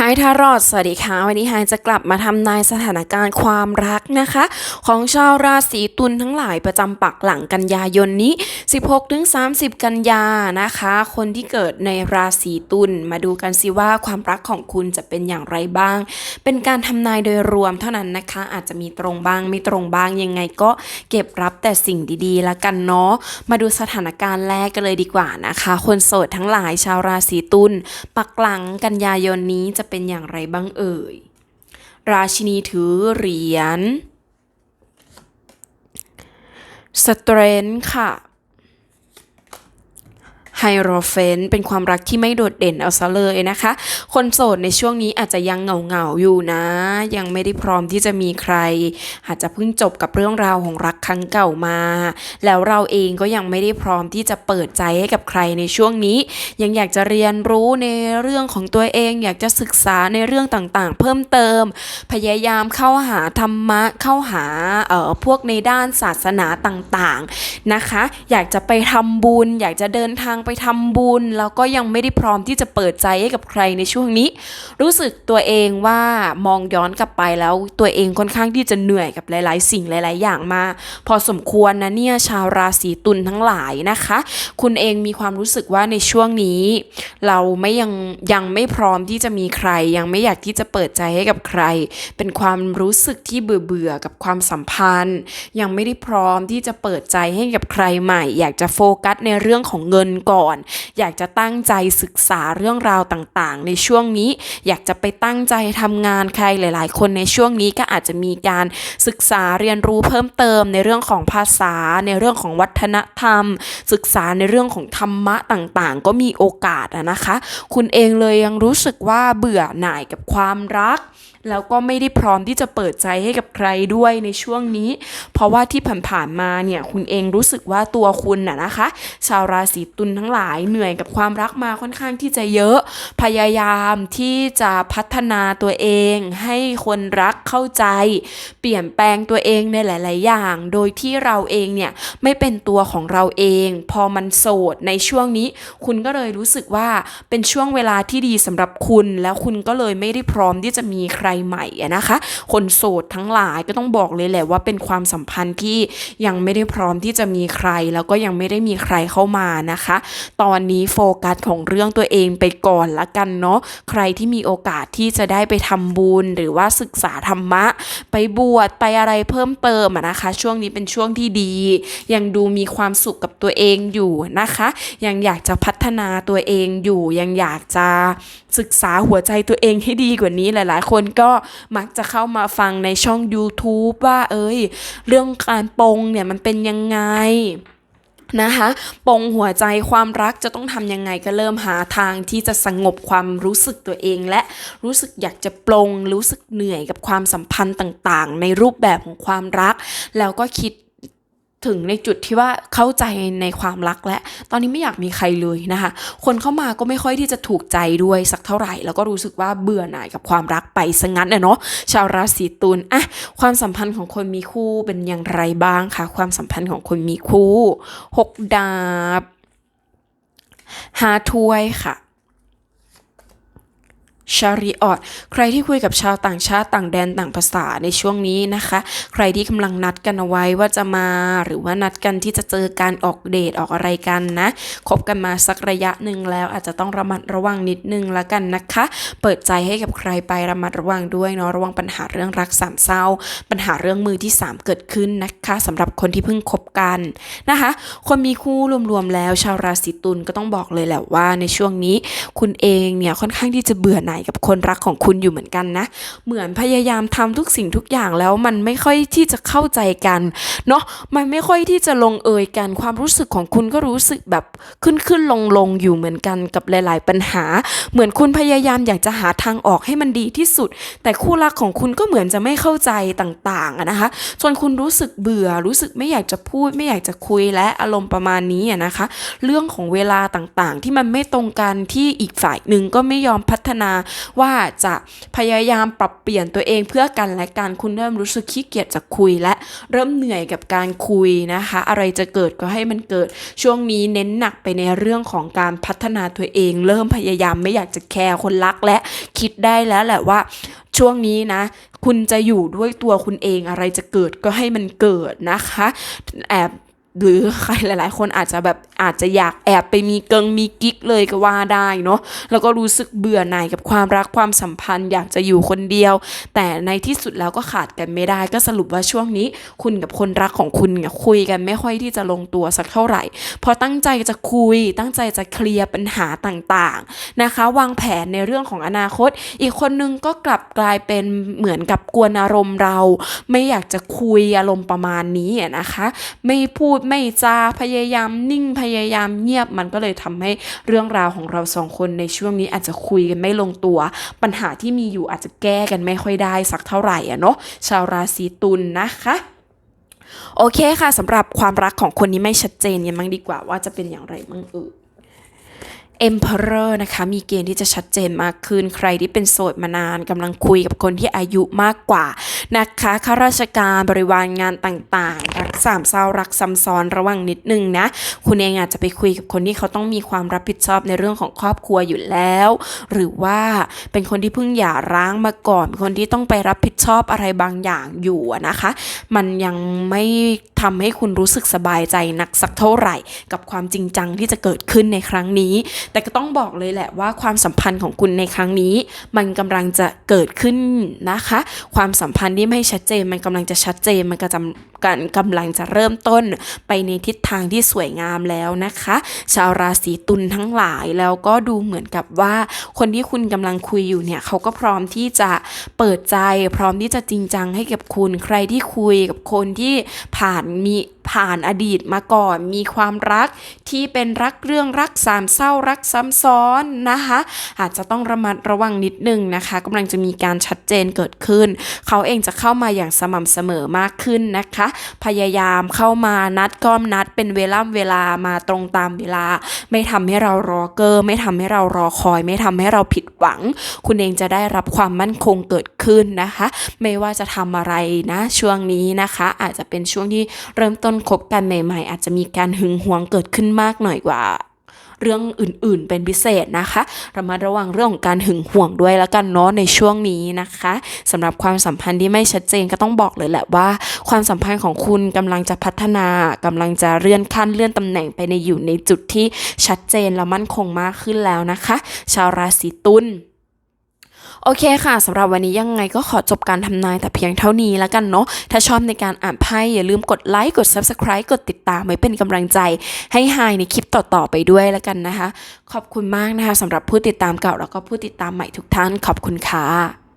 ไฮทารอดสวัสดีค่ะ วันนี้ไฮจะกลับมาทำนายสถานการณ์ความรักนะคะ ของชาวราศีตุลทั้งหลายประจำปักหลังกันยายนนี้ 16-30 กันยานะคะ คนที่เกิดในราศีตุลมาดูกันสิว่าความรักของคุณจะเป็นอย่างไรบ้าง เป็นการทำนายโดยรวมเท่านั้นนะคะ อาจจะมีตรงบ้างไม่ตรงบ้างยังไงก็เก็บรับแต่สิ่งดีๆแล้วกันเนาะมาดูสถานการณ์แรกกันเลยดีกว่านะคะ คนโสดทั้งหลายชาวราศีตุลปักหลังกันยายนนี้จะเป็นอย่างไรบ้างเอ่ย ราชินีถือเหรียญสเตรนค่ะ ไฮโรเฟนเป็นความรักที่ไม่โดดเด่นเอาซะเลยนะคะ คนโสดในช่วงนี้อาจจะยังเหงาเหงาๆอยู่นะ ยังไม่ได้พร้อมที่จะมีใคร อาจจะเพิ่งจบกับเรื่องราวของรักครั้งเก่ามา แล้วเราเองก็ยังไม่ได้พร้อมที่จะเปิดใจให้กับใครในช่วงนี้ ยังอยากจะเรียนรู้ในเรื่องของตัวเอง อยากจะศึกษาในเรื่องต่างๆ เพิ่มเติม พยายามเข้าหาธรรมะเข้าหาเอ่อพวกในด้านศาสนาต่างๆนะคะ อยากจะไปทำบุญ อยากจะเดินทางไปทำบุญ แล้วก็ยังไม่ได้พร้อมที่จะเปิดใจให้กับใครในช่วงนี้ รู้สึกตัวเองว่ามองย้อนกลับไปแล้วตัวเองค่อนข้างที่จะเหนื่อยกับหลาย ๆ สิ่งหลาย ๆ อย่างมา พอสมควรนะเนี่ยชาวราศีตุลทั้งหลายนะคะ คุณเองมีความรู้สึกว่าในช่วงนี้ เราไม่ยังยังไม่พร้อมที่จะมีใคร ยังไม่อยากที่จะเปิดใจให้กับใคร เป็นความรู้สึกที่เบื่อเบื่อๆกับความสัมพันธ์ ยังไม่ได้พร้อมที่จะเปิดใจให้กับใครใหม่ อยากจะโฟกัสในเรื่องของเงินก่อนอยากจะตั้งใจศึกษาเรื่องราวต่างๆ ในช่วงนี้ อยากจะไปตั้งใจทำงานใครหลาย ๆ คนในช่วงนี้ก็อาจจะมีการศึกษาเรียนรู้เพิ่มเติมในเรื่องของภาษา ในเรื่องของวัฒนธรรม ศึกษาในเรื่องของธรรมะต่างๆ ก็มีโอกาสนะคะ คุณเองเลยยังรู้สึกว่าเบื่อหน่ายกับความรัก แล้วก็ไม่ได้พร้อมที่จะเปิดใจให้กับใครด้วยในช่วงนี้ เพราะว่าที่ผ่านๆมาเนี่ยคุณเองรู้สึกว่าตัวคุณน่ะนะคะ ชาวราศีตุลทั้งหลายเหนื่อยกับความรักมาค่อนข้างที่จะเยอะ พยายามที่จะพัฒนาตัวเอง ให้คนรักเข้าใจ เปลี่ยนแปลงตัวเองในหลาย ๆ อย่าง โดยที่เราเองเนี่ยไม่เป็นตัวของเราเอง พอมันโสดในช่วงนี้ คุณก็เลยรู้สึกว่าเป็นช่วงเวลาที่ดีสำหรับคุณ แล้วคุณก็เลยไม่ได้พร้อมที่จะมีใครใหม่นะคะ คนโสดทั้งหลายก็ต้องบอกเลยแหละว่าเป็นความสัมพันธ์ที่ยังไม่ได้พร้อมที่จะมีใคร แล้วก็ยังไม่ได้มีใครเข้ามานะคะ ตอนนี้โฟกัสของเรื่องตัวเองไปก่อนละกันเนาะใครที่มีโอกาสที่จะได้ไปทำบุญหรือว่าศึกษาธรรมะ ไปบวชไปอะไรเพิ่มเติมนะคะ ช่วงนี้เป็นช่วงที่ดี ยังดูมีความสุขกับตัวเองอยู่นะคะ ยังอยากจะพัฒนาตัวเองอยู่ยังอยากจะศึกษาหัวใจตัวเองให้ดีกว่านี้หลาย ๆ คนก็มักจะเข้ามาฟังในช่อง YouTube ว่าเอ้ย เรื่องการปงเนี่ยมันเป็นยังไงนะคะปงหัวใจความรักจะต้องทำยังไงก็เริ่มหาทางที่จะสงบความรู้สึกตัวเอง และรู้สึกอยากจะปลงรู้สึกเหนื่อยกับความสัมพันธ์ต่างๆ ในรูปแบบของความรัก แล้วก็คิด ถึงในจุดที่ว่าเข้าใจในความรักและ ตอนนี้ไม่อยากมีใครเลยนะคะ คนเข้ามาก็ไม่ค่อยที่จะถูกใจด้วยสักเท่าไหร่ แล้วก็รู้สึกว่าเบื่อหน่ายกับความรักไปซะงั้นเนาะชาวราศีตุลอะความสัมพันธ์ของคนมีคู่เป็นอย่างไรบ้างคะความสัมพันธ์ของคนมีคู่หกดาบหาถ้วยค่ะ ชาริออตใครที่คุยกับชาวต่างชาติต่างแดนต่างภาษาในช่วงนี้นะคะ ใครที่กำลังนัดกันเอาไว้ว่าจะมาหรือว่านัดกันที่จะเจอการออกเดทออกอะไรกันนะคบกันมาสักระยะหนึ่งแล้ว อาจจะต้องระมัดระวังนิดนึงละกันนะคะ เปิดใจให้กับใครไประมัดระวังด้วยเนาะระวังปัญหาเรื่องรักสามเศร้า ปัญหาเรื่องมือที่สามเกิดขึ้นนะคะสำหรับคนที่เพิ่งคบกันนะคะ คนมีคู่รวมๆแล้ว ชาวราศีตุลก็ต้องบอกเลยแหละว่าในช่วงนี้ คุณเองเนี่ยค่อนข้างที่จะเบื่อหน่ายกับคนรักของคุณอยู่เหมือนกันนะ เหมือนพยายามทำทุกสิ่งทุกอย่างแล้วมันไม่ค่อยที่จะเข้าใจกันเนาะมันไม่ค่อยที่จะลงเอยกันความรู้สึกของคุณก็รู้สึกแบบขึ้นขึ้นลงลงอยู่เหมือนกันกับหลาย ๆ ปัญหา เหมือนคุณพยายามอยากจะหาทางออกให้มันดีที่สุด แต่คู่รักของคุณก็เหมือนจะไม่เข้าใจต่างๆนะคะจนคุณรู้สึกเบื่อรู้สึกไม่อยากจะพูด ไม่อยากจะคุยและอารมณ์ประมาณนี้นะคะ เรื่องของเวลาต่างๆ ที่มันไม่ตรงกันที่อีกฝ่ายหนึ่งก็ไม่ยอมพัฒนาว่าจะพยายามปรับเปลี่ยนตัวเองเพื่อกันและกันคุณเริ่มรู้สึกขี้เกียจจะคุยและเริ่มเหนื่อยกับการคุยนะคะ อะไรจะเกิดก็ให้มันเกิดช่วงนี้เน้นหนักไปในเรื่องของการพัฒนาตัวเอง เริ่มพยายามไม่อยากจะแคร์คนรักและคิดได้แล้วแหละว่าช่วงนี้นะ คุณจะอยู่ด้วยตัวคุณเองอะไรจะเกิดก็ให้มันเกิดนะคะแอบ หรือใครหลาย ๆ คนอาจจะแบบอาจจะอยากแอบไปมีเกิงมีกิ๊กเลยก็ว่าได้เนาะแล้วก็รู้สึกเบื่อหน่ายกับความรักความสัมพันธ์ อยากจะอยู่คนเดียว แต่ในที่สุดแล้วก็ขาดกันไม่ได้ก็สรุปว่าช่วงนี้ คุณกับคนรักของคุณเนี่ยคุยกันไม่ค่อยที่จะลงตัวสักเท่าไหร่เพอตั้งใจจะคุย ตั้งใจจะเคลียร์ปัญหาต่าง ๆ นะคะ วางแผนในเรื่องของอนาคต อีกคนนึงก็กลับกลายเป็นเหมือนกับกวนอารมณ์เรา ไม่อยากจะคุยอารมณ์ประมาณนี้นะคะ ไม่พูดไม่จาพยายามนิ่งพยายามเงียบมันก็เลยทำให้เรื่องราวของเราสองคนในช่วงนี้อาจจะคุยกันไม่ลงตัว ปัญหาที่มีอยู่อาจจะแก้กันไม่ค่อยได้สักเท่าไหร่อะเนาะชาวราศีตุลนะคะโอเคค่ะสำหรับความรักของคนนี้ไม่ชัดเจนกันบ้างดีกว่าว่าจะเป็นอย่างไรมั่งเออ Emperor นะคะมีเกณฑ์ที่จะชัดเจนมากขึ้น ใครที่เป็นโสดมานานกำลังคุยกับคนที่อายุมากกว่านะคะข้าราชการบริวารงานต่างๆ รักสามเศร้ารักซ้ำซ้อนระวังนิดนึงนะ คุณเองอาจจะไปคุยกับคนที่เขาต้องมีความรับผิดชอบในเรื่องของครอบครัวอยู่แล้ว หรือว่าเป็นคนที่เพิ่งหย่าร้างมาก่อนเป็นคนที่ต้องไปรับผิดชอบอะไรบางอย่างอยู่นะคะ มันยังไม่ ทำให้คุณรู้สึกสบายใจนักสักเท่าไหร่ กับความจริงจังที่จะเกิดขึ้นในครั้งนี้ แต่ก็ต้องบอกเลยแหละว่าความสัมพันธ์ของคุณในครั้งนี้ มันกำลังจะเกิดขึ้นนะคะ ความสัมพันธ์ที่ไม่ชัดเจนมันกำลังจะชัดเจนมันก็จะกันกำลังจะเริ่มต้นไปในทิศทางที่สวยงามแล้วนะคะ ชาวราศีตุลทั้งหลายแล้วก็ดูเหมือนกับว่า คนที่คุณกำลังคุยอยู่เนี่ยเขาก็พร้อมที่จะเปิดใจ พร้อมที่จะจริงจังให้กับคุณใครที่คุยกับคนที่ผ่านมี ผ่านอดีตมาก่อน มีความรักที่เป็นรักเรื่องรักสามเศร้ารักซ้ำซ้อนนะคะ อาจจะต้องระมัดระวังนิดนึงนะคะกำลังจะมีการชัดเจนเกิดขึ้น เขาเองจะเข้ามาอย่างสม่ำเสมอมากขึ้นนะคะ พยายามเข้ามานัดก้อมนัดเป็นเวล่ำเวลามาตรงตามเวลา ไม่ทำให้เรารอเกอร์ ไม่ทำให้เรารอคอย ไม่ทำให้เราผิดหวัง คุณเองจะได้รับความมั่นคงเกิดขึ้นนะคะ ไม่ว่าจะทำอะไรนะช่วงนี้นะคะ อาจจะเป็นช่วงที่เริ่มต้นคบกันใหม่ๆ อาจจะมีการหึงหวงเกิดขึ้นมากหน่อยกว่า เรื่องอื่นๆ เป็นพิเศษนะคะระมัดระวังเรื่องของการหึงหวงด้วยแล้วกันเนาะในช่วงนี้นะคะสำหรับความสัมพันธ์ที่ไม่ชัดเจนก็ต้องบอกเลยแหละว่า ความสัมพันธ์ของคุณกำลังจะพัฒนากำลังจะเลื่อนขั้นเลื่อนตำแหน่งไปในอยู่ในจุดที่ชัดเจนและมั่นคงมากขึ้นแล้วนะคะ ชาวราศีตุล โอเคค่ะสำหรับวันนี้ยังไงก็ขอจบการทำนายแต่เพียงเท่านี้แล้วกันเนาะถ้าชอบในการอ่านไพ่อย่าลืมกดไลค์กด Subscribe กดติดตามไว้เป็นกำลังใจ ให้ไฮในคลิปต่อๆไปด้วยแล้วกันนะคะ ขอบคุณมากนะคะสำหรับผู้ติดตามเก่าแล้วก็ผู้ติดตามใหม่ทุกท่าน ขอบคุณค่ะ